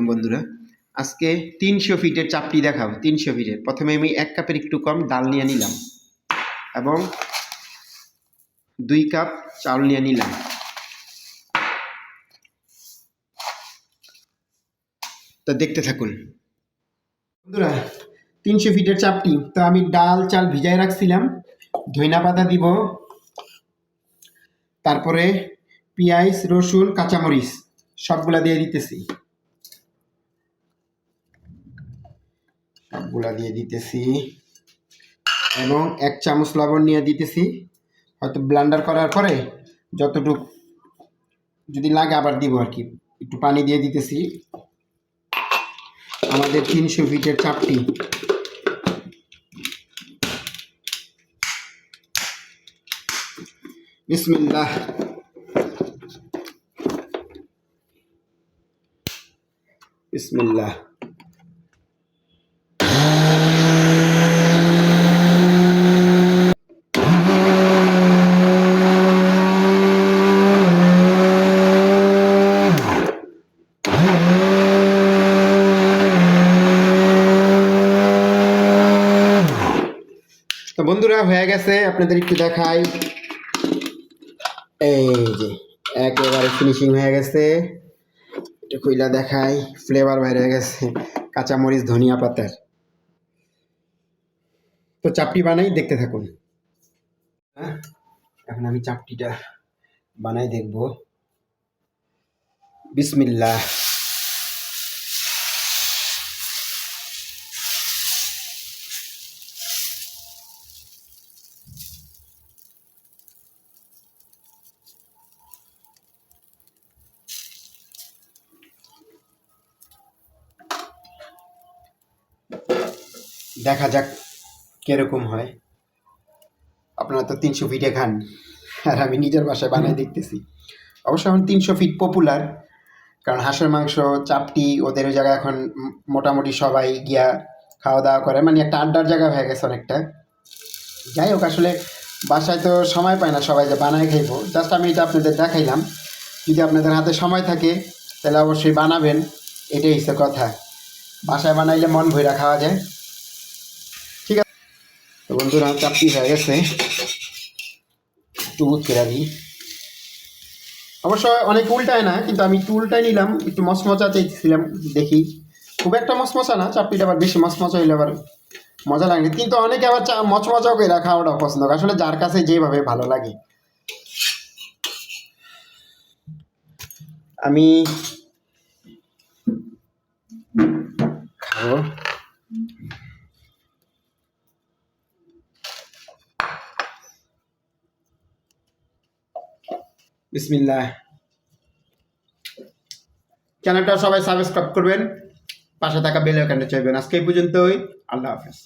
আলাইকুম বন্ধুরা। আজকে তিনশো ফিটের চাপটি দেখাবো, তিনশো ফিটের। প্রথমে আমি এক কাপের একটু কম ডাল নিয়ে নিলাম এবং দুই কাপ চাউল নিয়ে নিলাম। তো দেখতে থাকুন। বন্ধুরা, তিনশো ফিটের চাপটি, তো আমি ডাল চাল ভিজায় রাখছিলাম, ধইনা পাতা দিব, তারপরে পেঁয়াজ, রসুন, কাঁচামরিচ সবগুলা দিয়ে দিতেছি। সবগুলা দিয়ে দিতেছি। এবং এক চামচ লবণ নিয়ে দিতেছি। হয়তো ব্লান্ডার করার পরে যতটুক যদি লাগে আবার দিব আর কি। একটু পানি দিয়ে দিতেছি। আমাদের তিনশো ফিটের চাপটি। বিসমিল্লাহ। বিসমিল্লাহ। তো বন্ধুরা হয়ে গেছে। আপনাদের একটু দেখাই। এই যে একেবারে ফিনিশিং হয়ে গেছে। একটু কইলা দেখাই। ফ্লেভার বাইরে গেছে। কাঁচামরিচ ধনিয়া পাতার। তো চাপটি বানাই দেখতে থাকুন। হ্যাঁ, এখন আমি চাপটিটা বানাই দেখব। বিসমিল্লাহ। দেখা যাক কীরকম হয়। আপনারা তো তিনশো ফিটে খান, আর আমি নিজের বাসায় বানাই দেখতেছি। অবশ্য এখন তিনশো ফিট পপুলার কারণ হাঁসের মাংস, চাপটি, ওদের জায়গায় এখন মোটামুটি সবাই গিয়া খাওয়া দাওয়া করে। মানে একটা আড্ডার জায়গা হয়ে গেছে অনেকটা। যাই হোক, আসলে বাসায় তো সময় পায় না সবাই যে বানায় খাইবো। জাস্ট আমি এটা আপনাদের দেখাইলাম। যদি আপনাদের হাতে সময় থাকে, তাহলে অবশ্যই বানাবেন। এটাই হচ্ছে কথা। বাসায় বানাইলে মন ভইরা খাওয়া যায়। ঠিক তো বন্ধুরা, চাপটি হয়ে গেছে। একটু বুঝ করে দিই। অবশ্য অনেক উল্টায় না, কিন্তু আমি একটু উল্টায় নিলাম, একটু মচমচা চাইছিলাম দেখি। খুব একটা মচমচা না, চাপটিটা আবার বেশি মচমচা হইলে আবার মজা লাগে। কিন্তু অনেকে আবার চা মচমচাও করে খাওয়াটা পছন্দ করে, আসলে যার কাছে যেভাবে ভালো লাগে। আমি খাব বিসমিল্লাহ চ্যানেলটা সবাই সাবস্ক্রাইব করবেন, পাশে থাকা বেল আইকনটা চাইবেন। আজকে এই পর্যন্তই, আল্লাহ হাফেজ।